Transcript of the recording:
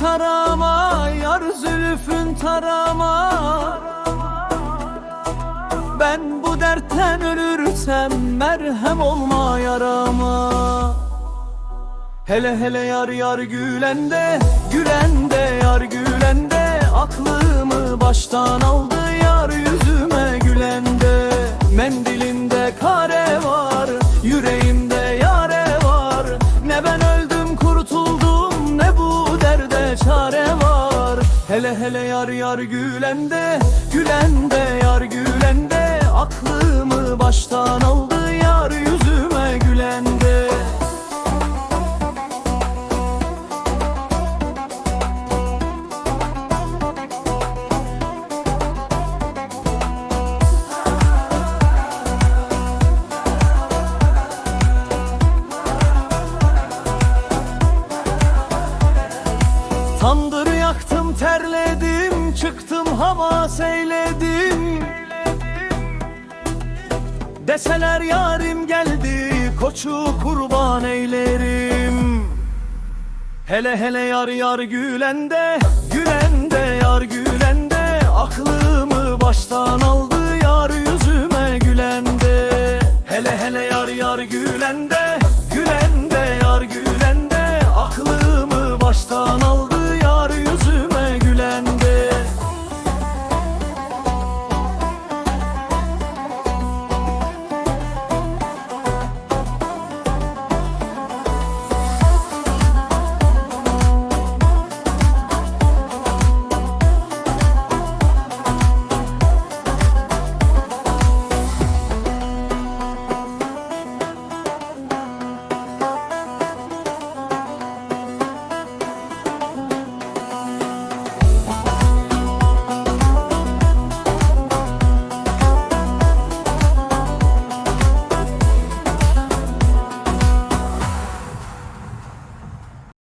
tarama Yar zülfün tarama. Ben bu dertten ölürsem Merhem olma yarama. Hele hele yar yar gülende Gülende yar gülende Aklımı baştan aldı yar yüzüme gülende Mendilinde kare Hele hele yar yar gülende Gülende yar gülende Aklımı baştan aldı yar yüzüme gülende. Yaktım terledim Çıktım hava seyledim. Deseler yarim geldi Koçu kurban eylerim. Hele hele yar yar gülende Gülende yar gülende. Aklımı baştan aldı yar yüzüme gülende. Hele hele yar yar gülende Gülende yar gülende. Aklımı baştan aldı